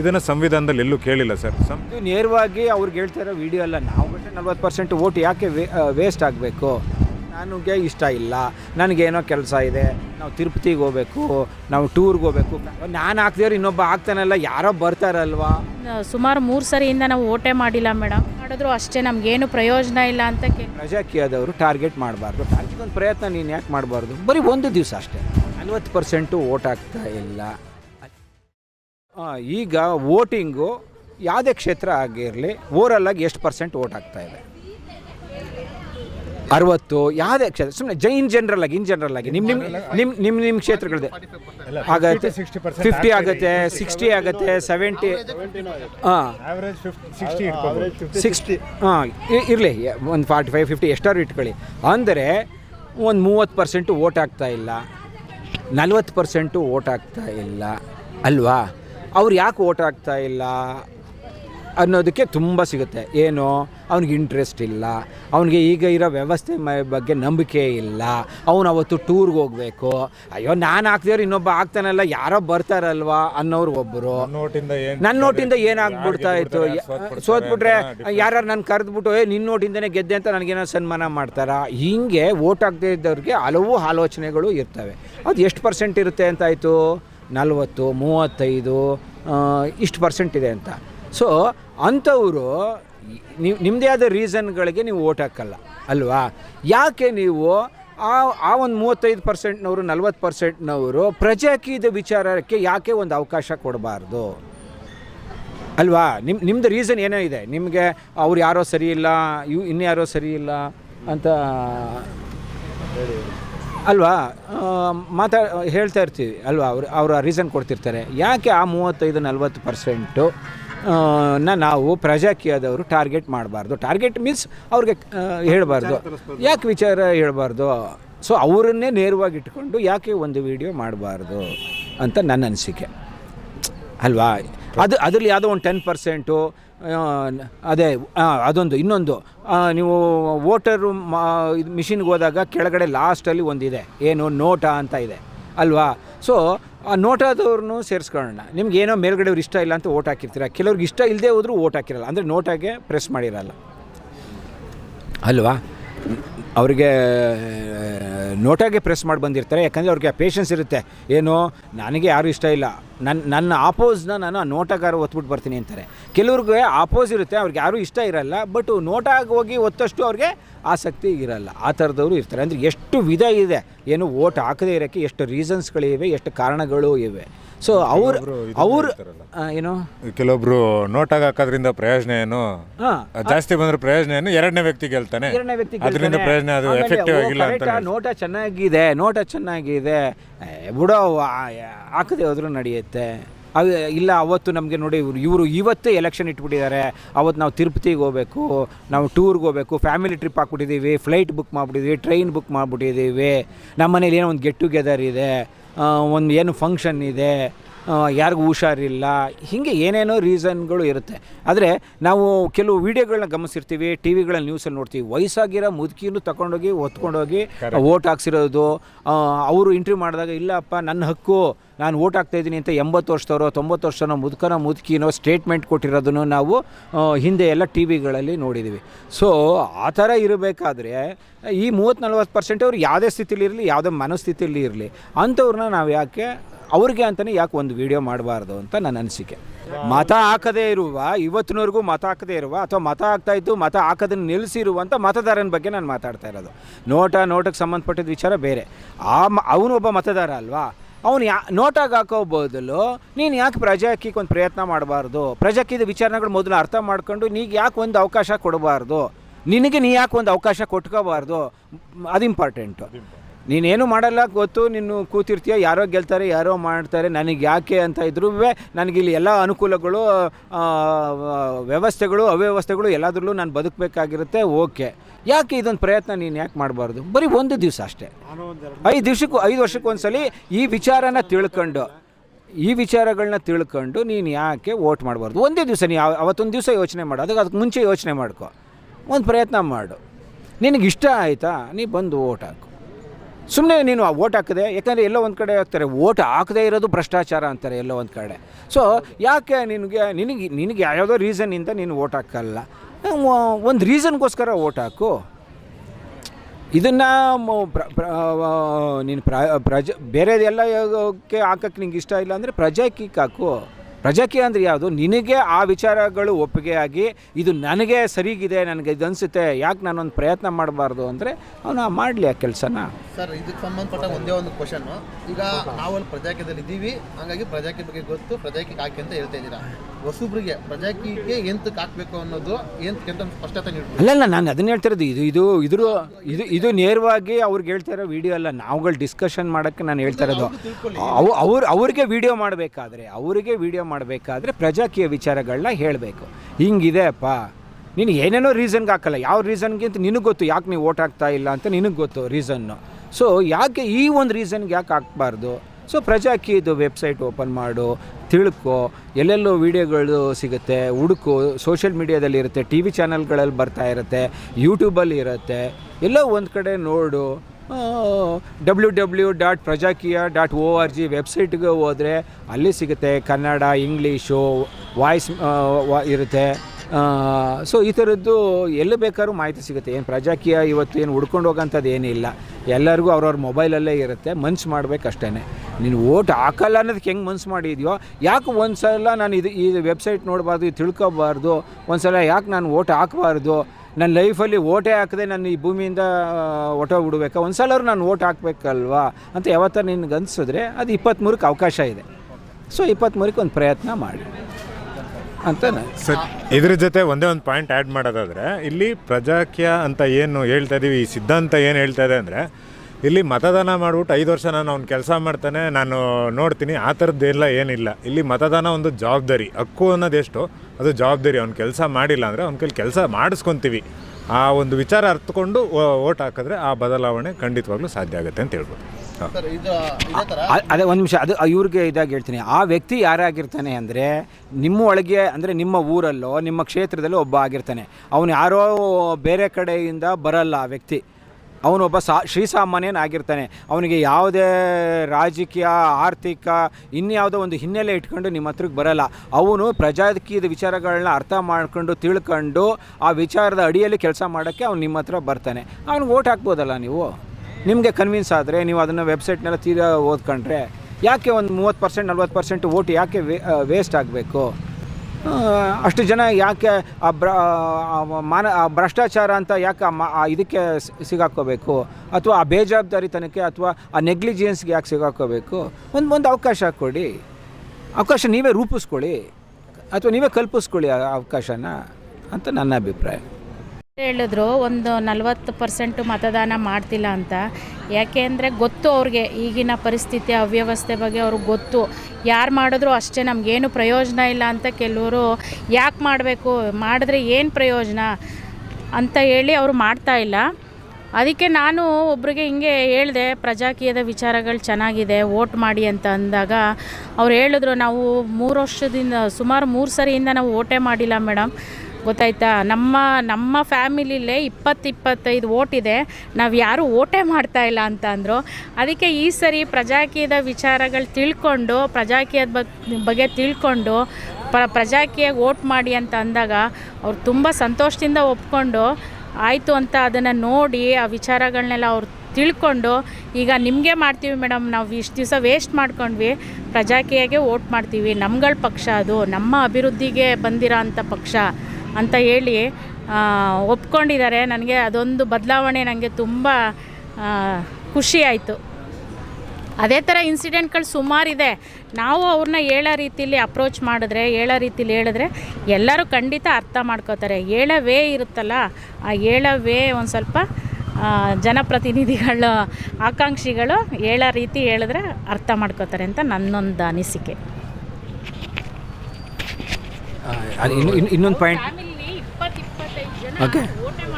ಇದನ್ನು ಸಂವಿಧಾನದಲ್ಲಿ ಎಲ್ಲೂ ಕೇಳಿಲ್ಲ ಸರ್. ಸಂ ಇದು ನೇರವಾಗಿ ಅವ್ರಿಗೆ ಹೇಳ್ತಾ ಇರೋ ವಿಡಿಯೋ ಅಲ್ಲ ನಾವು ಬಿಟ್ಟರೆ ನಲ್ವತ್ತು ಪರ್ಸೆಂಟ್ ಓಟ್ ಯಾಕೆ ವೇಸ್ಟ್ ಆಗಬೇಕು? ನನಗೆ ಇಷ್ಟ ಇಲ್ಲ ನನಗೇನೋ ಕೆಲಸ ಇದೆ ನಾವು ತಿರುಪತಿಗೆ ಹೋಗ್ಬೇಕು ನಾವು ಟೂರ್ಗೆ ಹೋಗ್ಬೇಕು. ನಾನು ಹಾಕ್ದೇವ್ರು ಇನ್ನೊಬ್ಬ ಆಗ್ತಾನಲ್ಲ ಯಾರೋ ಬರ್ತಾರಲ್ವಾ ಸುಮಾರು ಮೂರು ಸರಿಯಿಂದ ನಾವು ಓಟೆ ಮಾಡಿಲ್ಲ ಮೇಡಮ್ ಮಾಡಿದ್ರು ಅಷ್ಟೇ ನಮಗೇನು ಪ್ರಯೋಜನ ಇಲ್ಲ ಅಂತ ಕೇ ಕೇಳಿದವರು ಟಾರ್ಗೆಟ್ ಮಾಡಬಾರ್ದು. ಟಾರ್ಗೆಟ್ ಒಂದು ಪ್ರಯತ್ನ ನೀನು ಯಾಕೆ ಮಾಡಬಾರ್ದು? ಬರೀ ಒಂದು ದಿವಸ ಅಷ್ಟೇ. ನಲ್ವತ್ತು ಪರ್ಸೆಂಟು ಓಟ್ ಆಗ್ತಾ ಇಲ್ಲ. ಈಗ ವೋಟಿಂಗು ಯಾವುದೇ ಕ್ಷೇತ್ರ ಆಗಿರಲಿ ಆಗಿ ಎಷ್ಟು ಪರ್ಸೆಂಟ್ ವೋಟ್ ಆಗ್ತಾ ಇದೆ? ಅರವತ್ತು ಯಾವುದೇ ಕ್ಷೇತ್ರ ಸುಮ್ಮನೆ ಜೈ ಇನ್ ಜನರಲ್ ಆಗಿ ಇನ್ ಜನರಲ್ ಆಗಿ ನಿಮ್ಮ ನಿಮ್ಮ ನಿಮ್ಮ ನಿಮ್ಮ ನಿಮ್ಮ ಕ್ಷೇತ್ರಗಳಿದೆ. ಆಗತ್ತೆ ಫಿಫ್ಟಿ ಆಗುತ್ತೆ ಸಿಕ್ಸ್ಟಿ ಆಗುತ್ತೆ ಸೆವೆಂಟಿ ಹಾಂ. ಸಿಕ್ಸ್ಟಿ ಹಾಂ ಇರಲಿ ಒಂದು ಫಾರ್ಟಿ ಫೈವ್ ಫಿಫ್ಟಿ ಎಷ್ಟಾದ್ರು ಇಟ್ಕೊಳ್ಳಿ. ಅಂದರೆ ಒಂದು ಮೂವತ್ತು ಪರ್ಸೆಂಟು ವೋಟ್ ಆಗ್ತಾ ಇಲ್ಲ ನಲ್ವತ್ತು ಪರ್ಸೆಂಟು ವೋಟ್ ಆಗ್ತಾ ಇಲ್ಲ ಅಲ್ವಾ? ಅವ್ರು ಯಾಕೆ ಓಟ್ ಆಗ್ತಾ ಇಲ್ಲ ಅನ್ನೋದಕ್ಕೆ ತುಂಬ ಸಿಗುತ್ತೆ. ಏನು? ಅವ್ನಿಗೆ ಇಂಟ್ರೆಸ್ಟ್ ಇಲ್ಲ. ಅವನಿಗೆ ಈಗ ಇರೋ ವ್ಯವಸ್ಥೆ ಮ ಬಗ್ಗೆ ನಂಬಿಕೆ ಇಲ್ಲ. ಅವನು ಅವತ್ತು ಟೂರ್ಗೆ ಹೋಗಬೇಕು. ಅಯ್ಯೋ ನಾನು ಹಾಕ್ದೇವ್ರು ಇನ್ನೊಬ್ಬ ಆಗ್ತಾನಲ್ಲ ಯಾರೋ ಬರ್ತಾರಲ್ವಾ ಅನ್ನೋರು ಒಬ್ಬರು ನನ್ನ ನೋಟಿಂದ ಏನಾಗ್ಬಿಡ್ತಾ ಇತ್ತು? ಸೋತ್ಬಿಟ್ರೆ ಯಾರು ನನ್ನ ಕರೆದ್ಬಿಟ್ಟು ಏ ನಿನ್ನ ನೋಟಿಂದನೇ ಗೆದ್ದೆ ಅಂತ ನನಗೇನೋ ಸನ್ಮಾನ ಮಾಡ್ತಾರಾ? ಹೀಗೆ ಓಟ್ ಆಗದೇ ಇದ್ದವ್ರಿಗೆ ಹಲವು ಆಲೋಚನೆಗಳು ಇರ್ತವೆ. ಅದು ಎಷ್ಟು ಪರ್ಸೆಂಟ್ ಇರುತ್ತೆ ಅಂತಾಯಿತು ನಲ್ವತ್ತು, ಮೂವತ್ತೈದು ಇಷ್ಟು ಪರ್ಸೆಂಟ್ ಇದೆ ಅಂತ. ಸೊ ಅಂಥವರು ನೀವು ನಿಮ್ಮದೇ ಆದ ರೀಸನ್ಗಳಿಗೆ ನೀವು ಓಟ್ ಹಾಕಲ್ಲ, ಅಲ್ವಾ? ಯಾಕೆ ನೀವು ಆ ಆ ಒಂದು ಮೂವತ್ತೈದು ಪರ್ಸೆಂಟ್ನವರು ನಲ್ವತ್ತು ಪರ್ಸೆಂಟ್ನವರು ಪ್ರಜಾಕೀಯದ ವಿಚಾರಕ್ಕೆ ಯಾಕೆ ಒಂದು ಅವಕಾಶ ಕೊಡಬಾರ್ದು? ಅಲ್ವಾ? ನಿಮ್ಮ ನಿಮ್ಮದು ರೀಸನ್ ಏನೋ ಇದೆ. ನಿಮಗೆ ಅವ್ರು ಯಾರೋ ಸರಿ ಇಲ್ಲ, ಇವು ಇನ್ಯಾರೋ ಸರಿ ಇಲ್ಲ ಅಂತ ಅಲ್ವಾ? ಮಾತಾ ಹೇಳ್ತಾ ಇರ್ತೀವಿ ಅಲ್ವಾ? ಅವ್ರು ಅವರ ರೀಸನ್ ಕೊಡ್ತಿರ್ತಾರೆ. ಯಾಕೆ ಆ ಮೂವತ್ತೈದು ನಲ್ವತ್ತು ಪರ್ಸೆಂಟು ನ ನಾವು ಪ್ರಜಾಕೀಯದವರು ಟಾರ್ಗೆಟ್ ಮಾಡಬಾರ್ದು? ಟಾರ್ಗೆಟ್ ಮೀನ್ಸ್ ಅವ್ರಿಗೆ ಹೇಳಬಾರ್ದು. ಯಾಕೆ ವಿಚಾರ ಹೇಳಬಾರ್ದು? ಸೊ ಅವರನ್ನೇ ನೇರವಾಗಿ ಇಟ್ಕೊಂಡು ಯಾಕೆ ಒಂದು ವಿಡಿಯೋ ಮಾಡಬಾರ್ದು ಅಂತ ನನ್ನ ಅನಿಸಿಕೆ. ಅಲ್ವಾ? ಅದು ಅದರಲ್ಲಿ ಯಾವುದೋ ಒಂದು ಟೆನ್ ಪರ್ಸೆಂಟು ಅದೇ ಅದೊಂದು, ಇನ್ನೊಂದು. ನೀವು ವೋಟರು ಮಾ ಇದು ಮಿಷಿನ್ಗೆ ಹೋದಾಗ ಕೆಳಗಡೆ ಲಾಸ್ಟಲ್ಲಿ ಒಂದಿದೆ. ಏನು ನೋಟ ಅಂತ ಇದೆ. ಅಲ್ವಾ? ಸೊ ಆ ನೋಟಾದವ್ರನ್ನೂ ಸೇರಿಸ್ಕೊಳ್ಳೋಣ. ನಿಮ್ಗೆ ಏನೋ ಮೇಲ್ಗಡೆ ಅವ್ರು ಇಷ್ಟ ಇಲ್ಲ ಅಂತ ಓಟ್ ಹಾಕಿರ್ತೀರ. ಕೆಲವ್ರಿಗೆ ಇಷ್ಟ ಇಲ್ಲದೆ ಹೋದರೂ ಓಟ್ ಹಾಕಿರಲ್ಲ. ಅಂದರೆ ನೋಟಾಗೆ ಪ್ರೆಸ್ ಮಾಡಿರಲ್ಲ. ಅಲ್ವಾ? ಅವರಿಗೆ ನೋಟಾಗೆ ಪ್ರೆಸ್ ಮಾಡಿ ಬಂದಿರ್ತಾರೆ. ಯಾಕಂದರೆ ಅವ್ರಿಗೆ ಆ ಪೇಷನ್ಸ್ ಇರುತ್ತೆ. ಏನು, ನನಗೆ ಯಾರು ಇಷ್ಟ ಇಲ್ಲ. ನನ್ನ ನನ್ನ ಆಪೋಸ್ನ ನಾನು ಆ ನೋಟಗಾರ ಒತ್ಬಿಟ್ಟು ಬರ್ತೀನಿ ಅಂತಾರೆ. ಕೆಲವ್ರಿಗೆ ಆಪೋಸ್ ಇರುತ್ತೆ. ಅವ್ರಿಗೆ ಯಾರೂ ಇಷ್ಟ ಇರಲ್ಲ. ಬಟ್ ನೋಟಾಗಿ ಹೋಗಿ ಒತ್ತಷ್ಟು ಅವ್ರಿಗೆ ಆಸಕ್ತಿ ಇರಲ್ಲ. ಆ ಥರದವರು ಇರ್ತಾರೆ. ಅಂದರೆ ಎಷ್ಟು ವಿಧ ಇದೆ. ಏನು ಓಟ್ ಹಾಕದೇ ಇರೋಕ್ಕೆ ಎಷ್ಟು ರೀಸನ್ಸ್ಗಳಿವೆ ಎಷ್ಟು ಕಾರಣಗಳು ಇವೆ. ಸೊ ಅವ್ರು ಅವರು ಏನು ಕೆಲವೊಬ್ರು ನೋಟಾಗ ಹಾಕೋದ್ರಿಂದ ಪ್ರಯೋಜನ ಏನು? ಹಾಂ ಜಾಸ್ತಿ ಬಂದ್ರೆ ಪ್ರಯೋಜನ ಏನು? ಎರಡನೇ ವ್ಯಕ್ತಿ ಗೆಲ್ತಾನೆ. ಎರಡನೇ ವ್ಯಕ್ತಿ ಅದರಿಂದ. ಪ್ರಯೋಜನ ಅದು ಎಫೆಕ್ಟಿವ್ ಆಗಿಲ್ಲ ಅಂತ ನೋಟ ಚೆನ್ನಾಗಿದೆ ನೋಟ ಚೆನ್ನಾಗಿದೆ. ಬಿಡೋ ಹಾಕದೆ ಹೋದ್ರೂ ನಡೆಯುತ್ತೆ. ಅದು ಇಲ್ಲ ಅವತ್ತು ನಮಗೆ ನೋಡಿ ಇವರು ಇವರು ಇವತ್ತೇ ಎಲೆಕ್ಷನ್ ಇಟ್ಬಿಟ್ಟಿದ್ದಾರೆ. ಅವತ್ತು ನಾವು ತಿರುಪತಿಗೆ ಹೋಗ್ಬೇಕು ನಾವು ಟೂರ್ಗೆ ಹೋಗ್ಬೇಕು ಫ್ಯಾಮಿಲಿ ಟ್ರಿಪ್ ಹಾಕ್ಬಿಟ್ಟಿದ್ದೀವಿ ಫ್ಲೈಟ್ ಬುಕ್ ಮಾಡಿಬಿಟ್ಟಿದ್ದೀವಿ ಟ್ರೈನ್ ಬುಕ್ ಮಾಡಿಬಿಟ್ಟಿದ್ದೀವಿ ನಮ್ಮ ಮನೇಲಿ ಏನೋ ಒಂದು ಗೆಟ್ ಟುಗೆದರ್ ಇದೆ. ಒಂದು ಏನು ಫಂಕ್ಷನ್ ಇದೆ ಯಾರಿಗೂ ಹುಷಾರಿಲ್ಲ ಹೀಗೆ ಏನೇನೋ ರೀಸನ್ಗಳು ಇರುತ್ತೆ. ಆದರೆ ನಾವು ಕೆಲವು ವೀಡಿಯೋಗಳನ್ನ ಗಮನಿಸಿರ್ತೀವಿ ಟಿ ವಿಗಳಲ್ಲಿ ನ್ಯೂಸಲ್ಲಿ ನೋಡ್ತೀವಿ. ವಯಸ್ಸಾಗಿರೋ ಮುದುಕಿನೂ ತಗೊಂಡೋಗಿ ಒತ್ಕೊಂಡೋಗಿ ಓಟ್ ಹಾಕ್ಸಿರೋದು ಅವರು ಇಂಟ್ರಿ ಮಾಡಿದಾಗ ಇಲ್ಲಪ್ಪ ನನ್ನ ಹಕ್ಕು ನಾನು ಓಟ್ ಹಾಕ್ತಾ ಇದ್ದೀನಿ ಅಂತ ಎಂಬತ್ತು ವರ್ಷದವರೋ, ತೊಂಬತ್ತು ವರ್ಷನೋ, ಮುದುಕನೋ, ಮುದುಕಿನೋ ಸ್ಟೇಟ್ಮೆಂಟ್ ಕೊಟ್ಟಿರೋದನ್ನು ನಾವು ಹಿಂದೆ ಎಲ್ಲ ಟಿ ವಿಗಳಲ್ಲಿ ನೋಡಿದ್ದೀವಿ. ಸೊ ಆ ಥರ ಇರಬೇಕಾದ್ರೆ, ಈ ಮೂವತ್ತು ನಲ್ವತ್ತು ಪರ್ಸೆಂಟ್ ಅವ್ರು ಯಾವುದೇ ಸ್ಥಿತಿಲಿ ಇರಲಿ, ಯಾವುದೇ ಮನಸ್ಥಿತಿಯಲ್ಲಿ ಇರಲಿ, ಅಂಥವ್ರನ್ನ ನಾವು ಯಾಕೆ, ಅವ್ರಿಗೆ ಅಂತಲೇ ಯಾಕೆ ಒಂದು ವಿಡಿಯೋ ಮಾಡಬಾರ್ದು ಅಂತ ನನ್ನ ಅನಿಸಿಕೆ. ಮತ ಹಾಕದೇ ಇರುವ, ಇವತ್ತಿನವರೆಗೂ ಮತ ಹಾಕದೇ ಇರುವ, ಅಥವಾ ಮತ ಆಗ್ತಾ ಇದ್ದು ಮತ ಹಾಕೋದನ್ನು ನಿಲ್ಲಿಸಿರುವಂಥ ಮತದಾರನ ಬಗ್ಗೆ ನಾನು ಮಾತಾಡ್ತಾ ಇರೋದು. ನೋಟ, ನೋಟಕ್ಕೆ ಸಂಬಂಧಪಟ್ಟಿದ್ದ ವಿಚಾರ ಬೇರೆ. ಆ ಮ, ಅವನೊಬ್ಬ ಮತದಾರ ಅಲ್ವಾ? ಅವನು ಯಾ ನೋಟಾಗಿ ಹಾಕೋ ಬದಲು ನೀನು ಯಾಕೆ ಪ್ರಜಾಕಿಗೆ ಒಂದು ಪ್ರಯತ್ನ ಮಾಡಬಾರ್ದು? ಪ್ರಜಾಕೀಯದ ವಿಚಾರಗಳು ಮೊದಲು ಅರ್ಥ ಮಾಡ್ಕೊಂಡು ನೀಗೆ ಯಾಕೆ ಒಂದು ಅವಕಾಶ ಕೊಡಬಾರ್ದು? ನಿನಗೆ ನೀ ಯಾಕೆ ಒಂದು ಅವಕಾಶ ಕೊಟ್ಕೋಬಾರ್ದು? ಅದು ಇಂಪಾರ್ಟೆಂಟು ನೀನೇನು ಮಾಡಲ್ಲ, ಗೊತ್ತು, ನೀನು ಕೂತಿರ್ತೀಯ, ಯಾರೋ ಗೆಲ್ತಾರೆ, ಯಾರೋ ಮಾಡ್ತಾರೆ, ನನಗೆ ಯಾಕೆ ಅಂತ ಇದ್ರೂ ನನಗೆ ಇಲ್ಲಿ ಎಲ್ಲ ಅನುಕೂಲಗಳು ವ್ಯವಸ್ಥೆಗಳು, ಅವ್ಯವಸ್ಥೆಗಳು ಎಲ್ಲದರಲ್ಲೂ ನಾನು ಬದುಕಬೇಕಾಗಿರುತ್ತೆ, ಓಕೆ. ಯಾಕೆ ಇದೊಂದು ಪ್ರಯತ್ನ ನೀನು ಯಾಕೆ ಮಾಡಬಾರ್ದು? ಬರೀ ಒಂದು ದಿವಸ ಅಷ್ಟೇ. ಐದು ದಿವ್ಸಕ್ಕೂ, ಐದು ವರ್ಷಕ್ಕೆ ಒಂದ್ಸಲಿ ಈ ವಿಚಾರನ ತಿಳ್ಕೊಂಡು, ಈ ವಿಚಾರಗಳನ್ನ ತಿಳ್ಕೊಂಡು ನೀನು ಯಾಕೆ ಓಟ್ ಮಾಡಬಾರ್ದು? ಒಂದೇ ದಿವಸ ನೀ ಅವತ್ತೊಂದು ದಿವಸ ಯೋಚನೆ ಮಾಡು, ಅದಕ್ಕೆ ಅದಕ್ಕೆ ಮುಂಚೆ ಯೋಚನೆ ಮಾಡ್ಕೊ. ಒಂದು ಪ್ರಯತ್ನ ಮಾಡು. ನಿನಗೆ ಇಷ್ಟ ಆಯಿತಾ? ನೀ ಬಂದು ವೋಟ್ ಹಾಕು. ಸುಮ್ಮನೆ ನೀನು ಓಟ್ ಹಾಕಿದೆ, ಯಾಕಂದರೆ ಎಲ್ಲೋ ಒಂದು ಕಡೆ ಹಾಕ್ತಾರೆ ಓಟ್ ಹಾಕದೇ ಇರೋದು ಭ್ರಷ್ಟಾಚಾರ ಅಂತಾರೆ ಎಲ್ಲೋ ಒಂದು ಕಡೆ. ಸೊ ಯಾಕೆ ನಿನಗೆ ನಿನಗೆ ನಿನಗೆ ಯಾವುದೋ ರೀಸನ್ನಿಂದ ನೀನು ಓಟ್ ಹಾಕಲ್ಲ? ಒಂದು ರೀಸನ್ಗೋಸ್ಕರ ಓಟ್ ಹಾಕು. ಇದನ್ನು ನೀನು ಪ್ರ, ಪ್ರಜ ಬೇರೆದೆಲ್ಲಕ್ಕೆ ಹಾಕಕ್ಕೆ ನಿಂಗೆ ಇಷ್ಟ ಇಲ್ಲ ಅಂದರೆ ಪ್ರಜಾಕೀಕ್ ಹಾಕು. ಪ್ರಜಾಕಿ ಅಂದರೆ ಯಾವುದು? ನಿನಗೆ ಆ ವಿಚಾರಗಳು ಒಪ್ಪಿಗೆ ಆಗಿ, ಇದು ನನಗೆ ಸರಿಗಿದೆ, ನನಗೆ ಇದು ಅನಿಸುತ್ತೆ, ಯಾಕೆ ನಾನೊಂದು ಪ್ರಯತ್ನ ಮಾಡಬಾರ್ದು ಅಂದರೆ ಅವನು ಮಾಡಲಿ ಆ ಕೆಲಸನ. ಸರ್ ಇದಕ್ಕೆ ಸಂಬಂಧಪಟ್ಟ ಒಂದೇ ಒಂದು ಕ್ವಶನ್ ಈಗ ನಾವಲ್ಲಿ ಪ್ರಜಾಕ್ಯದಲ್ಲಿ ಇದ್ದೀವಿ. ಹಾಗಾಗಿ ಪ್ರಜಾಕಿ ಬಗ್ಗೆ ಗೊತ್ತು ಪ್ರಜಾಕಿಗೆ ಹಾಕಿ ಅಂತ ಹೇಳ್ತಾ ಇದ್ದೀರಾ. ಹೊಸಬ್ರಿಗೆ ಪ್ರಜಾಕಿಗೆ ಎಂತಕ್ಕೆ ಹಾಕ್ಬೇಕು ಅನ್ನೋದು ಎಂತಕ್ಕೆ ಅಂತ ಸ್ಪಷ್ಟತೆ ಇಲ್ಲ ಅಲ್ಲಲ್ಲ ನಾನು ಅದನ್ನ ಹೇಳ್ತಿರೋದು ಇದು ಇದು ಇದ್ರ ಇದು ಇದು ನೇರವಾಗಿ ಅವ್ರಿಗೆ ಹೇಳ್ತಾ ಇರೋ ವಿಡಿಯೋ ಅಲ್ಲ ನಾವುಗಳು ಡಿಸ್ಕಷನ್ ಮಾಡೋಕ್ಕೆ ನಾನು ಹೇಳ್ತಾ ಇರೋದು. ಅವು ಅವ್ರು ಅವ್ರಿಗೆ ವಿಡಿಯೋ ಮಾಡಬೇಕಾದ್ರೆ ಅವರಿಗೆ ವಿಡಿಯೋ ಮಾಡಬೇಕಾದ್ರೆ ಪ್ರಜಾಕೀಯ ವಿಚಾರಗಳನ್ನ ಹೇಳಬೇಕು. ಹಿಂಗಿದೆಪ್ಪ ನೀನು ಏನೇನೋ ರೀಸನ್ಗೆ ಹಾಕಲ್ಲ ಯಾವ ರೀಸನ್ಗೆ ಅಂತ ನಿನಗೆ ಗೊತ್ತು ಯಾಕೆ ನೀವು ಓಟ್ ಹಾಕ್ತಾ ಇಲ್ಲ ಅಂತ ನಿನಗೆ ಗೊತ್ತು ರೀಸನ್ನು ಸೊ ಯಾಕೆ ಈ ಒಂದು ರೀಸನ್ಗೆ ಯಾಕೆ ಹಾಕ್ಬಾರ್ದು? ಸೊ ಪ್ರಜಾಕಿದು ವೆಬ್ಸೈಟ್ ಓಪನ್ ಮಾಡು, ತಿಳ್ಕೊ, ಎಲ್ಲೆಲ್ಲೋ ವೀಡಿಯೋಗಳು ಸಿಗುತ್ತೆ, ಹುಡುಕು ಸೋಷಿಯಲ್ ಮೀಡಿಯಾದಲ್ಲಿ ಇರುತ್ತೆ ಟಿ ವಿ ಚಾನಲ್ಗಳಲ್ಲಿ ಬರ್ತಾ ಇರುತ್ತೆ ಯೂಟ್ಯೂಬಲ್ಲಿ ಇರುತ್ತೆ, ಎಲ್ಲ ಒಂದು ಕಡೆ ನೋಡು. W W dot Prajakiya dot O R G ವೆಬ್ಸೈಟ್ಗೆ ಹೋದರೆ ಅಲ್ಲಿ ಸಿಗುತ್ತೆ ಕನ್ನಡ, ಇಂಗ್ಲೀಷು ವಾಯ್ಸ್ ಇರುತ್ತೆ. ಸೊ ಈ ಥರದ್ದು ಎಲ್ಲಿ ಬೇಕಾದ್ರೂ ಮಾಹಿತಿ ಸಿಗುತ್ತೆ. ಏನು ಪ್ರಜಾಕೀಯ ಇವತ್ತು ಏನು ಹುಡ್ಕೊಂಡು ಹೋಗೋಂಥದ್ದು ಏನಿಲ್ಲ ಎಲ್ಲರಿಗೂ ಅವ್ರವ್ರ ಮೊಬೈಲಲ್ಲೇ ಇರುತ್ತೆ. ಮನ್ಸು ಮಾಡಬೇಕಷ್ಟೇ ನೀನು ಓಟ್ ಹಾಕಲ್ಲ ಅನ್ನೋದಕ್ಕೆ ಹೆಂಗೆ ಮನ್ಸು ಮಾಡಿದ್ಯೋ, ಯಾಕೆ ಒಂದು ಸಲ ನಾನು ಇದು ಈ ವೆಬ್ಸೈಟ್ ನೋಡಬಾರ್ದು, ಇದು ತಿಳ್ಕೊಬಾರ್ದು ಒಂದು ಸಲ ಯಾಕೆ ನಾನು ಓಟ್ ಹಾಕಬಾರ್ದು, ನನ್ನ ಲೈಫಲ್ಲಿ ಓಟೇ ಹಾಕದೆ ನಾನು ಈ ಭೂಮಿಯಿಂದ ಹೊಟ್ಟೋಗ್ಬಿಡ್ಬೇಕಾ ಒಂದು ಸಲ ನಾನು ಓಟ್ ಹಾಕಬೇಕಲ್ವಾ? ಅಂತ ಯಾವತ್ತ ನಿನ್ಗೆ ಅನಿಸಿದ್ರೆ ಅದು ಇಪ್ಪತ್ತ್ಮೂರಕ್ಕೆ ಅವಕಾಶ ಇದೆ. ಸೊ ಇಪ್ಪತ್ತ್ಮೂರಕ್ಕೆ ಒಂದು ಪ್ರಯತ್ನ ಮಾಡಿ. ಅಂತ ನಾನು ಸರ್, ಇದ್ರ ಜೊತೆ ಒಂದೇ ಒಂದು ಪಾಯಿಂಟ್ ಆ್ಯಡ್ ಮಾಡೋದಾದರೆ, ಇಲ್ಲಿ ಪ್ರಜಾಕ್ಯ ಅಂತ ಏನು ಹೇಳ್ತಾ ಇದ್ದೀವಿ ಈ ಸಿದ್ಧಾಂತ ಏನು ಹೇಳ್ತಾ ಇದೆ ಅಂದರೆ, ಇಲ್ಲಿ ಮತದಾನ ಮಾಡ್ಬಿಟ್ಟು ಐದು ವರ್ಷ ನಾನು ಅವ್ನು ಕೆಲಸ ಮಾಡ್ತಾನೆ, ನಾನು ನೋಡ್ತೀನಿ, ಆ ಥರದ್ದೆಲ್ಲ ಏನಿಲ್ಲ. ಇಲ್ಲಿ ಮತದಾನ ಒಂದು ಜವಾಬ್ದಾರಿ, ಹಕ್ಕು ಅನ್ನೋದೆಷ್ಟು ಅದು ಜವಾಬ್ದಾರಿ. ಅವ್ನು ಕೆಲಸ ಮಾಡಿಲ್ಲ ಅಂದರೆ ಅವ್ನ ಕೈಲಿ ಕೆಲಸ ಮಾಡಿಸ್ಕೊತೀವಿ. ಆ ಒಂದು ವಿಚಾರ ಅರ್ಥಕೊಂಡು ಓಟ್ ಹಾಕಿದ್ರೆ ಆ ಬದಲಾವಣೆ ಖಂಡಿತವಾಗ್ಲೂ ಸಾಧ್ಯ ಆಗುತ್ತೆ ಅಂತ ಹೇಳ್ಬೋದು. ಅದೇ ಒಂದು ನಿಮಿಷ ಅದು ಇವ್ರಿಗೆ ಇದಾಗಿ ಹೇಳ್ತೀನಿ. ಆ ವ್ಯಕ್ತಿ ಯಾರಾಗಿರ್ತಾನೆ ಅಂದರೆ ನಿಮ್ಮ ಒಳಗೆ ಅಂದರೆ ನಿಮ್ಮ ಊರಲ್ಲೋ ನಿಮ್ಮ ಕ್ಷೇತ್ರದಲ್ಲೋ ಒಬ್ಬ ಆಗಿರ್ತಾನೆ. ಅವನು ಯಾರೋ ಬೇರೆ ಕಡೆಯಿಂದ ಬರಲ್ಲ ಆ ವ್ಯಕ್ತಿ. ಅವನೊಬ್ಬ ಸಾ ಶ್ರೀಸಾಮಾನ್ಯನಾಗಿರ್ತಾನೆ ಅವನಿಗೆ ಯಾವುದೇ ರಾಜಕೀಯ ಆರ್ಥಿಕ ಇನ್ಯಾವುದೋ ಒಂದು ಹಿನ್ನೆಲೆ ಇಟ್ಕೊಂಡು ನಿಮ್ಮ ಹತ್ರಕ್ಕೆ ಬರಲ್ಲ. ಅವನು ಪ್ರಜಾಕೀಯದ ವಿಚಾರಗಳನ್ನ ಅರ್ಥ ಮಾಡ್ಕೊಂಡು ತಿಳ್ಕೊಂಡು ಆ ವಿಚಾರದ ಅಡಿಯಲ್ಲಿ ಕೆಲಸ ಮಾಡೋಕ್ಕೆ ಅವ್ನು ನಿಮ್ಮ ಹತ್ರ ಬರ್ತಾನೆ. ಅವ್ನಿಗೆ ಓಟ್ ಹಾಕ್ಬೋದಲ್ಲ ನೀವು? ನಿಮಗೆ ಕನ್ವಿನ್ಸ್ ಆದರೆ ನೀವು ಅದನ್ನು ವೆಬ್ಸೈಟ್ನೆಲ್ಲ ತೀರಾ ಓದ್ಕೊಂಡ್ರೆ ಯಾಕೆ ಒಂದು ಮೂವತ್ತು ಪರ್ಸೆಂಟ್ ನಲ್ವತ್ತು ಪರ್ಸೆಂಟ್ ಓಟ್ ಯಾಕೆ ವೇಸ್ಟ್ ಆಗಬೇಕು? ಅಷ್ಟು ಜನ ಯಾಕೆ ಆ ಬ್ರ ಮಾನ ಭ್ರಷ್ಟಾಚಾರ ಅಂತ ಯಾಕೆ ಇದಕ್ಕೆ ಸಿಗಾಕೋಬೇಕು? ಅಥವಾ ಆ ಬೇಜವಾಬ್ದಾರಿತನಕ್ಕೆ ಅಥವಾ ಆ ನೆಗ್ಲಿಜಿಯನ್ಸ್ಗೆ ಯಾಕೆ ಸಿಗಾಕೋಬೇಕು? ಒಂದು ಒಂದು ಅವಕಾಶ ಕೊಡಿ. ಅವಕಾಶ ನೀವೇ ರೂಪಿಸ್ಕೊಳ್ಳಿ. ಅಥವಾ ನೀವೇ ಕಲ್ಪಿಸ್ಕೊಳ್ಳಿ ಆ ಅವಕಾಶನ ಅಂತ ನನ್ನ ಅಭಿಪ್ರಾಯ. ಹೇಳಿದ್ರು, ಒಂದು ನಲವತ್ತು ಪರ್ಸೆಂಟ್ ಮತದಾನ ಮಾಡ್ತಿಲ್ಲ ಅಂತ. ಯಾಕೆ ಅಂದರೆ ಗೊತ್ತು ಅವ್ರಿಗೆ, ಈಗಿನ ಪರಿಸ್ಥಿತಿ, ಅವ್ಯವಸ್ಥೆ ಬಗ್ಗೆ ಅವ್ರಿಗೆ ಗೊತ್ತು. ಯಾರು ಮಾಡಿದ್ರು ಅಷ್ಟೇ, ನಮಗೇನು ಪ್ರಯೋಜನ ಇಲ್ಲ ಅಂತ ಕೆಲವರು ಯಾಕೆ ಮಾಡಬೇಕು, ಮಾಡಿದ್ರೆ ಏನು ಪ್ರಯೋಜನ ಅಂತ ಹೇಳಿ ಅವರು ಮಾಡ್ತಾ ಇಲ್ಲ. ಅದಕ್ಕೆ ನಾನು ಒಬ್ರಿಗೆ ಹಿಂಗೆ ಹೇಳಿದೆ, ಪ್ರಜಾಕೀಯದ ವಿಚಾರಗಳು ಚೆನ್ನಾಗಿದೆ, ವೋಟ್ ಮಾಡಿ ಅಂತ ಅಂದಾಗ ಅವ್ರು ಹೇಳಿದ್ರು, ನಾವು ಮೂರು ವರ್ಷದಿಂದ, ಸುಮಾರು ಮೂರು ಸರಿಯಿಂದ ನಾವು ಓಟೇ ಮಾಡಿಲ್ಲ ಮೇಡಮ್. ಗೊತ್ತಾಯ್ತಾ? ನಮ್ಮ ನಮ್ಮ ಫ್ಯಾಮಿಲಿಲೇ ಇಪ್ಪತ್ತು ಇಪ್ಪತ್ತೈದು ಓಟ್ ಇದೆ. ನಾವು ಯಾರೂ ಓಟೇ ಮಾಡ್ತಾ ಇಲ್ಲ ಅಂತ ಅಂದರು. ಅದಕ್ಕೆ ಈ ಸರಿ ಪ್ರಜಾಕೀಯದ ವಿಚಾರಗಳು ತಿಳ್ಕೊಂಡು, ಪ್ರಜಾಕೀಯದ ಬಗ್ಗೆ ತಿಳ್ಕೊಂಡು, ಪ್ರ ಪ್ರಜಾಕೀಯ ವೋಟ್ ಮಾಡಿ ಅಂತ ಅಂದಾಗ ಅವ್ರು ತುಂಬ ಸಂತೋಷದಿಂದ ಒಪ್ಕೊಂಡು ಆಯಿತು ಅಂತ ಅದನ್ನು ನೋಡಿ ಆ ವಿಚಾರಗಳನ್ನೆಲ್ಲ ಅವ್ರು ತಿಳ್ಕೊಂಡು, ಈಗ ನಿಮಗೆ ಮಾಡ್ತೀವಿ ಮೇಡಮ್, ನಾವು ಇಷ್ಟು ದಿವಸ ವೇಸ್ಟ್ ಮಾಡ್ಕೊಂಡ್ವಿ, ಪ್ರಜಾಕೀಯಗೆ ವೋಟ್ ಮಾಡ್ತೀವಿ, ನಮ್ಗಳ ಪಕ್ಷ ಅದು, ನಮ್ಮ ಅಭಿವೃದ್ಧಿಗೆ ಬಂದಿರೋ ಅಂಥ ಪಕ್ಷ. ಅಂತ ಹೇಳಿ ಒಪ್ಕೊಂಡಿದ್ದಾರೆ. ನನಗೆ ಅದೊಂದು ಬದಲಾವಣೆ ನನಗೆ ತುಂಬ ಖುಷಿಯಾಯಿತು ಅದೇ ಥರ ಇನ್ಸಿಡೆಂಟ್ಗಳು ಸುಮಾರಿದೆ ನಾವು ಅವ್ರನ್ನ ಹೇಳೋ ರೀತಿಲಿ ಅಪ್ರೋಚ್ ಮಾಡಿದ್ರೆ, ಹೇಳೋ ರೀತಿಲಿ ಹೇಳಿದ್ರೆ ಎಲ್ಲರೂ ಖಂಡಿತ ಅರ್ಥ ಮಾಡ್ಕೋತಾರೆ. ಹೇಳೋ ವೇ ಇರುತ್ತಲ್ಲ, ಆ ಹೇಳೋ ವೇ ಒಂದು ಸ್ವಲ್ಪ ಜನಪ್ರತಿನಿಧಿಗಳ, ಆಕಾಂಕ್ಷಿಗಳು ಹೇಳೋ ರೀತಿ ಹೇಳಿದ್ರೆ ಅರ್ಥ ಮಾಡ್ಕೋತಾರೆ ಅಂತ ನನ್ನೊಂದು ಅನಿಸಿಕೆ. ಅಲ್ಲಿ ಇನ್ನು ಇನ್ನು- ಇನ್ನೊಂದು ಪಾಯಿಂಟ್ ಓಕೆ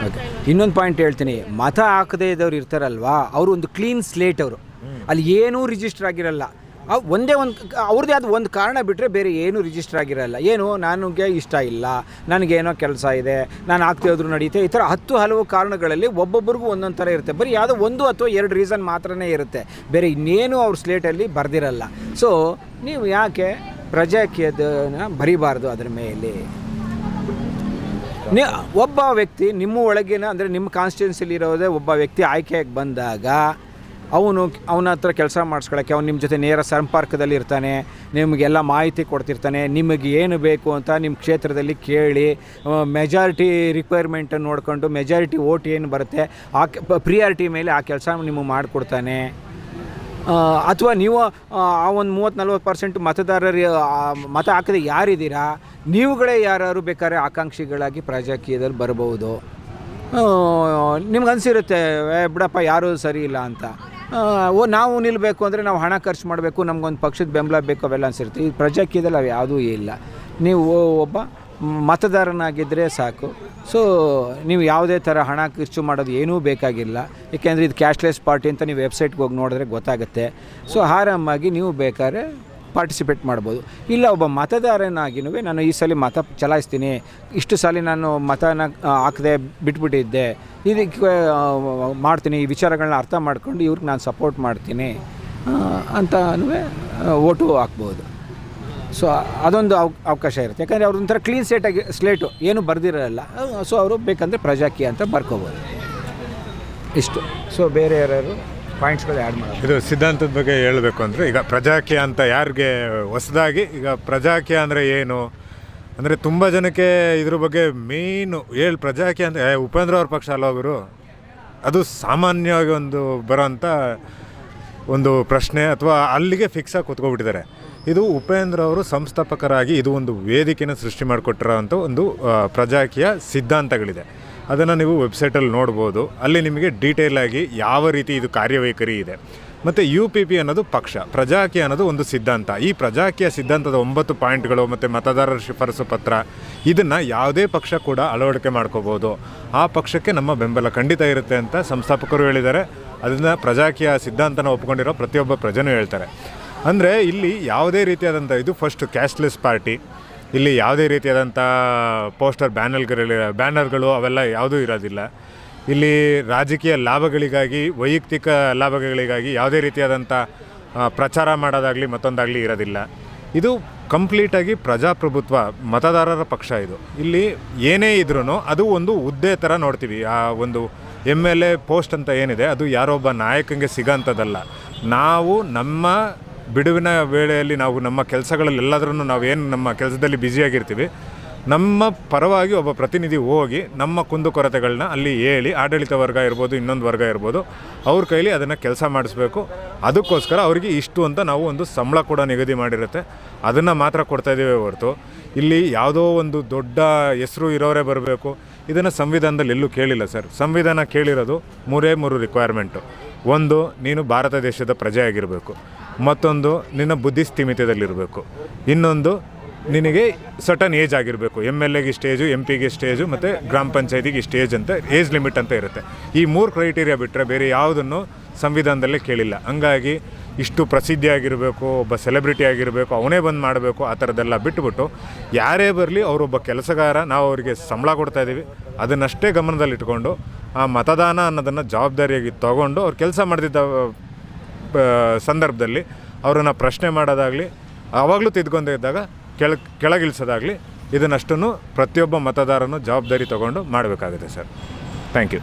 ಓಕೆ ಇನ್ನೊಂದು ಪಾಯಿಂಟ್ ಹೇಳ್ತೀನಿ. ಮತ ಹಾಕದೇ ಇದ್ದವ್ರು ಇರ್ತಾರಲ್ವಾ ಅವರು ಒಂದು ಕ್ಲೀನ್ ಸ್ಲೇಟ್ ಅವರು. ಅಲ್ಲಿ ಏನೂ ರಿಜಿಸ್ಟರ್ ಆಗಿರಲ್ಲ. ಒಂದೇ ಒಂದು ಅವ್ರದ್ದೇ ಆದ ಒಂದು ಕಾರಣ ಬಿಟ್ಟರೆ ಬೇರೆ ಏನೂ ರಿಜಿಸ್ಟರ್ ಆಗಿರಲ್ಲ. ಏನು ನನಗೆ ಇಷ್ಟ ಇಲ್ಲ ನನಗೇನೋ ಕೆಲಸ ಇದೆ ನಾನು ಆಗ್ತಾ ನಡೀತೆ. ನಡೆಯುತ್ತೆ ಈ ಥರ ಹತ್ತು ಹಲವು ಕಾರಣಗಳಲ್ಲಿ ಒಬ್ಬೊಬ್ಬರಿಗೂ ಒಂದೊಂದು ಥರ ಇರುತ್ತೆ. ಬರೀ ಯಾವುದೋ ಒಂದು ಅಥವಾ ಎರಡು ರೀಸನ್ ಮಾತ್ರನೇ ಇರುತ್ತೆ. ಬೇರೆ ಇನ್ನೇನು ಅವ್ರ ಸ್ಲೇಟಲ್ಲಿ ಬರೆದಿರಲ್ಲ. ಸೊ ನೀವು ಯಾಕೆ ಪ್ರಜಾಕೀಯದನ್ನ ಬರಿಬಾರ್ದು ಅದರ ಮೇಲೆ. ನೀ, ಒಬ್ಬ ವ್ಯಕ್ತಿ ನಿಮ್ಮ ಒಳಗಿನ ಅಂದರೆ ನಿಮ್ಮ ಕಾನ್ಸ್ಟಿಟ್ಯೂನ್ಸಿಲಿ ಇರೋದೇ ಒಬ್ಬ ವ್ಯಕ್ತಿ ಆಯ್ಕೆಯಾಗಿ ಬಂದಾಗ ಅವನು ಅವನ ಹತ್ರ ಕೆಲಸ ಮಾಡಿಸ್ಕೊಳ್ಳೋಕ್ಕೆ ಅವ್ನು ನಿಮ್ಮ ಜೊತೆ ನೇರ ಸಂಪರ್ಕದಲ್ಲಿ ಇರ್ತಾನೆ, ನಿಮಗೆಲ್ಲ ಮಾಹಿತಿ ಕೊಡ್ತಿರ್ತಾನೆ, ನಿಮಗೆ ಏನು ಬೇಕು ಅಂತ ನಿಮ್ಮ ಕ್ಷೇತ್ರದಲ್ಲಿ ಕೇಳಿ ಮೆಜಾರಿಟಿ ರಿಕ್ವೈರ್ಮೆಂಟನ್ನು ನೋಡಿಕೊಂಡು ಮೆಜಾರಿಟಿ ಓಟ್ ಏನು ಬರುತ್ತೆ, ಆ ಪ್ರಿಯಾರಿಟಿ ಮೇಲೆ ಆ ಕೆಲಸ ನಿಮಗೆ ಮಾಡಿಕೊಡ್ತಾನೆ. ಅಥವಾ ನೀವು ಆ, ಒಂದು ಮೂವತ್ತು ನಲ್ವತ್ತು ಪರ್ಸೆಂಟ್ ಮತದಾರರು ಮತ ಹಾಕದೆ ಯಾರಿದ್ದೀರಾ? ನೀವುಗಳೇ ಯಾರು ಬೇಕಾದ್ರೆ ಆಕಾಂಕ್ಷಿಗಳಾಗಿ ಪ್ರಜಾಕೀಯದಲ್ಲಿ ಬರಬಹುದು. ನಿಮ್ಗೆ ಅನಿಸಿರುತ್ತೆ ಬಿಡಪ್ಪ ಯಾರೂ ಸರಿ ಇಲ್ಲ ಅಂತ. ಓ ನಾವು ನಿಲ್ಲಬೇಕು ಅಂದರೆ ನಾವು ಹಣ ಖರ್ಚು ಮಾಡಬೇಕು ನಮಗೊಂದು ಪಕ್ಷದ ಬೆಂಬಲ ಬೇಕು ಅವೆಲ್ಲ ಅನಿಸಿರುತ್ತೆ. ಈ ಪ್ರಜಾಕೀಯದಲ್ಲಿ ಅವು ಯಾವುದೂ ಇಲ್ಲ. ನೀವು ಒಬ್ಬ ಮತದಾರನಾಗಿದ್ದರೆ ಸಾಕು. ಸೊ ನೀವು ಯಾವುದೇ ಥರ ಹಣ ಖರ್ಚು ಮಾಡೋದು ಏನೂ ಬೇಕಾಗಿಲ್ಲ. ಏಕೆಂದರೆ ಇದು ಕ್ಯಾಶ್ಲೆಸ್ ಪಾರ್ಟಿ ಅಂತ ನೀವು ವೆಬ್ಸೈಟ್ಗೆ ಹೋಗಿ ನೋಡಿದ್ರೆ ಗೊತ್ತಾಗುತ್ತೆ. ಸೊ ಆರಾಮಾಗಿ ನೀವು ಬೇಕಾದ್ರೆ ಪಾರ್ಟಿಸಿಪೇಟ್ ಮಾಡ್ಬೋದು. ಇಲ್ಲ, ಒಬ್ಬ ಮತದಾರನಾಗಿನೂ ನಾನು ಈ ಸಲ ಮತ ಚಲಾಯಿಸ್ತೀನಿ. ಇಷ್ಟು ಸಲ ನಾನು ಮತನ ಹಾಕದೆ ಬಿಟ್ಬಿಟ್ಟಿದ್ದೆ. ಇದಕ್ಕೆ ಮಾಡ್ತೀನಿ. ಈ ವಿಚಾರಗಳನ್ನ ಅರ್ಥ ಮಾಡ್ಕೊಂಡು ಇವ್ರಿಗೆ ನಾನು ಸಪೋರ್ಟ್ ಮಾಡ್ತೀನಿ ಅಂತನೂ ಓಟು ಹಾಕ್ಬೋದು. ಸೊ ಅದೊಂದು ಅವ, ಅವಕಾಶ ಇರುತ್ತೆ. ಯಾಕಂದರೆ ಅವ್ರ ಒಂಥರ ಕ್ಲೀನ್ ಸೇಟಾಗಿ ಸ್ಲೇಟು ಏನು ಬರ್ದಿರಲ್ಲ. ಸೊ ಅವರು ಬೇಕಂದರೆ ಪ್ರಜಾಕೀಯ ಅಂತ ಬರ್ಕೋಬೋದು. ಇಷ್ಟು. ಸೊ ಬೇರೆ ಯಾರ್ಯಾರು ಪಾಯಿಂಟ್ಸ್ಗಳು ಆ್ಯಡ್ ಮಾಡೋದು? ಇದು ಸಿದ್ಧಾಂತದ ಬಗ್ಗೆ ಹೇಳಬೇಕು ಅಂದರೆ, ಈಗ ಪ್ರಜಾಕೀಯ ಅಂತ ಯಾರಿಗೆ ಹೊಸದಾಗಿ, ಈಗ ಪ್ರಜಾಕೀಯ ಅಂದರೆ ಏನು? ಅಂದರೆ ತುಂಬ ಜನಕ್ಕೆ ಇದ್ರ ಬಗ್ಗೆ ಮೇಯ್ನು, ಹೇಳಿ ಪ್ರಜಾಕೀಯ ಅಂತ ಉಪೇಂದ್ರ ಅವ್ರ ಪಕ್ಷ ಅಲ್ಲ ಅವರು ಅದು ಸಾಮಾನ್ಯವಾಗಿ ಒಂದು ಬರೋಂಥ ಒಂದು ಪ್ರಶ್ನೆ, ಅಥವಾ ಅಲ್ಲಿಗೆ ಫಿಕ್ಸಾಗಿ ಕೂತ್ಕೊಬಿಟ್ಟಿದ್ದಾರೆ. ಇದು ಉಪೇಂದ್ರ ಅವರು ಸಂಸ್ಥಾಪಕರಾಗಿ ಇದು ಒಂದು ವೇದಿಕೆನ ಸೃಷ್ಟಿ ಮಾಡಿಕೊಟ್ಟಿರೋ ಅಂಥ ಒಂದು ಪ್ರಜಾಕೀಯ ಸಿದ್ಧಾಂತಗಳಿದೆ. ಅದನ್ನು ನೀವು ವೆಬ್ಸೈಟಲ್ಲಿ ನೋಡ್ಬೋದು. ಅಲ್ಲಿ ನಿಮಗೆ ಡೀಟೇಲ್ ಆಗಿ ಯಾವ ರೀತಿ ಇದು ಕಾರ್ಯವೈಖರಿ ಇದೆ. ಮತ್ತು ಯು ಪಿ ಪಿ ಅನ್ನೋದು ಪಕ್ಷ, ಪ್ರಜಾಕೀಯ ಅನ್ನೋದು ಒಂದು ಸಿದ್ಧಾಂತ. ಈ ಪ್ರಜಾಕೀಯ ಸಿದ್ಧಾಂತದ ಒಂಬತ್ತು ಪಾಯಿಂಟ್ಗಳು ಮತ್ತು ಮತದಾರರ ಶಿಫಾರಸು ಪತ್ರ, ಇದನ್ನು ಯಾವುದೇ ಪಕ್ಷ ಕೂಡ ಅಳವಡಿಕೆ ಮಾಡ್ಕೋಬೋದು. ಆ ಪಕ್ಷಕ್ಕೆ ನಮ್ಮ ಬೆಂಬಲ ಖಂಡಿತ ಇರುತ್ತೆ ಅಂತ ಸಂಸ್ಥಾಪಕರು ಹೇಳಿದ್ದಾರೆ. ಅದನ್ನು ಪ್ರಜಾಕೀಯ ಸಿದ್ಧಾಂತನ ಒಪ್ಕೊಂಡಿರೋ ಪ್ರತಿಯೊಬ್ಬ ಪ್ರಜೆನೂ ಹೇಳ್ತಾರೆ. ಅಂದರೆ ಇಲ್ಲಿ ಯಾವುದೇ ರೀತಿಯಾದಂಥ ಇದು ಫಸ್ಟ್ ಕ್ಯಾಶ್ಲೆಸ್ ಪಾರ್ಟಿ ಇಲ್ಲಿ ಯಾವುದೇ ರೀತಿಯಾದಂಥ ಪೋಸ್ಟರ್ ಬ್ಯಾನರ್ಗಳಲ್ಲಿ ಬ್ಯಾನರ್ಗಳು ಅವೆಲ್ಲ ಯಾವುದೂ ಇರೋದಿಲ್ಲ. ಇಲ್ಲಿ ರಾಜಕೀಯ ಲಾಭಗಳಿಗಾಗಿ, ವೈಯಕ್ತಿಕ ಲಾಭಗಳಿಗಾಗಿ ಯಾವುದೇ ರೀತಿಯಾದಂಥ ಪ್ರಚಾರ ಮಾಡೋದಾಗಲಿ ಮತ್ತೊಂದಾಗಲಿ ಇರೋದಿಲ್ಲ. ಇದು ಕಂಪ್ಲೀಟಾಗಿ ಪ್ರಜಾಪ್ರಭುತ್ವ, ಮತದಾರರ ಪಕ್ಷ ಇದು. ಇಲ್ಲಿ ಏನೇ ಇದ್ರೂ ಅದು ಒಂದು ಹುದ್ದೆ ಥರ ನೋಡ್ತೀವಿ. ಆ, ಒಂದು ಎಂ ಎಲ್ ಎ ಪೋಸ್ಟ್ ಅಂತ ಏನಿದೆ, ಅದು ಯಾರೊಬ್ಬ ನಾಯಕನಿಗೆ ಸಿಗೋಂಥದ್ದಲ್ಲ ನಾವು ನಮ್ಮ ಬಿಡುವಿನ ವೇಳೆಯಲ್ಲಿ ನಾವು ನಮ್ಮ ಕೆಲಸಗಳಲ್ಲೆಲ್ಲದ್ರೂ ನಾವೇನು ನಮ್ಮ ಕೆಲಸದಲ್ಲಿ ಬ್ಯುಸಿಯಾಗಿರ್ತೀವಿ, ನಮ್ಮ ಪರವಾಗಿ ಒಬ್ಬ ಪ್ರತಿನಿಧಿ ಹೋಗಿ ನಮ್ಮ ಕುಂದುಕೊರತೆಗಳನ್ನ ಅಲ್ಲಿ ಹೇಳಿ ಆಡಳಿತ ವರ್ಗ ಇರ್ಬೋದು, ಇನ್ನೊಂದು ವರ್ಗ ಇರ್ಬೋದು, ಅವ್ರ ಕೈಲಿ ಅದನ್ನು ಕೆಲಸ ಮಾಡಿಸ್ಬೇಕು. ಅದಕ್ಕೋಸ್ಕರ ಅವರಿಗೆ ಇಷ್ಟು ಅಂತ ನಾವು ಒಂದು ಸಂಬಳ ಕೂಡ ನಿಗದಿ ಮಾಡಿರುತ್ತೆ. ಅದನ್ನು ಮಾತ್ರ ಕೊಡ್ತಾ ಇದ್ದೀವಿ ಹೊರತು. ಇಲ್ಲಿ ಯಾವುದೋ ಒಂದು ದೊಡ್ಡ ಹೆಸರು ಇರೋರೇ ಬರಬೇಕು. ಇದನ್ನು ಸಂವಿಧಾನದಲ್ಲಿ ಎಲ್ಲೂ ಕೇಳಿಲ್ಲ ಸರ್. ಸಂವಿಧಾನ ಕೇಳಿರೋದು ಮೂರೇ ಮೂರು ರಿಕ್ವೈರ್ಮೆಂಟು ಒಂದು, ನೀನು ಭಾರತ ದೇಶದ ಪ್ರಜೆ ಆಗಿರಬೇಕು ಮತ್ತೊಂದು ನಿನ್ನ ಬುದ್ಧಿ ಸ್ಥಿಮಿತದಲ್ಲಿರಬೇಕು. ಇನ್ನೊಂದು ನಿನಗೆ ಸಟನ್ ಏಜ್ ಆಗಿರಬೇಕು. ಎಂ ಎಲ್ ಎಗೆ ಸ್ಟೇಜು ಎಂ ಪಿಗೆ ಸ್ಟೇಜು ಮತ್ತು ಗ್ರಾಮ ಪಂಚಾಯತಿಗೆ ಸ್ಟೇಜ್ ಅಂತ ಏಜ್ ಲಿಮಿಟ್ ಅಂತ ಇರುತ್ತೆ. ಈ ಮೂರು ಕ್ರೈಟೀರಿಯಾ ಬಿಟ್ಟರೆ ಬೇರೆ ಯಾವುದನ್ನು ಸಂವಿಧಾನದಲ್ಲೇ ಕೇಳಿಲ್ಲ. ಹಂಗಾಗಿ ಇಷ್ಟು ಪ್ರಸಿದ್ಧಿ ಆಗಿರಬೇಕು, ಒಬ್ಬ ಸೆಲೆಬ್ರಿಟಿ ಆಗಿರಬೇಕು, ಅವನೇ ಬಂದು ಮಾಡಬೇಕು, ಆ ಥರದ್ದೆಲ್ಲ ಬಿಟ್ಟುಬಿಟ್ಟು ಯಾರೇ ಬರಲಿ ಅವರೊಬ್ಬ ಕೆಲಸಗಾರ ನಾವು ಅವರಿಗೆ ಸಂಬಳ ಕೊಡ್ತಾ ಇದ್ದೀವಿ. ಅದನ್ನಷ್ಟೇ ಗಮನದಲ್ಲಿಟ್ಕೊಂಡು ಆ ಮತದಾನ ಅನ್ನೋದನ್ನು ಜವಾಬ್ದಾರಿಯಾಗಿ ತಗೊಂಡು ಅವ್ರು ಕೆಲಸ ಮಾಡ್ತಿದ್ದ ಪ- ಸಂದರ್ಭದಲ್ಲಿ ಅವರನ್ನು ಪ್ರಶ್ನೆ ಮಾಡೋದಾಗಲಿ ಆವಾಗಲೂ ತಿದ್ಕೊಂಡಿದ್ದಾಗ ಕೆಳ ಕೆಳಗಿಳಿಸೋದಾಗಲಿ ಇದನ್ನಷ್ಟನ್ನು ಪ್ರತಿಯೊಬ್ಬ ಮತದಾರನು ಜವಾಬ್ದಾರಿ ತಗೊಂಡು ಮಾಡಬೇಕಾಗುತ್ತೆ ಸರ್. Thank you.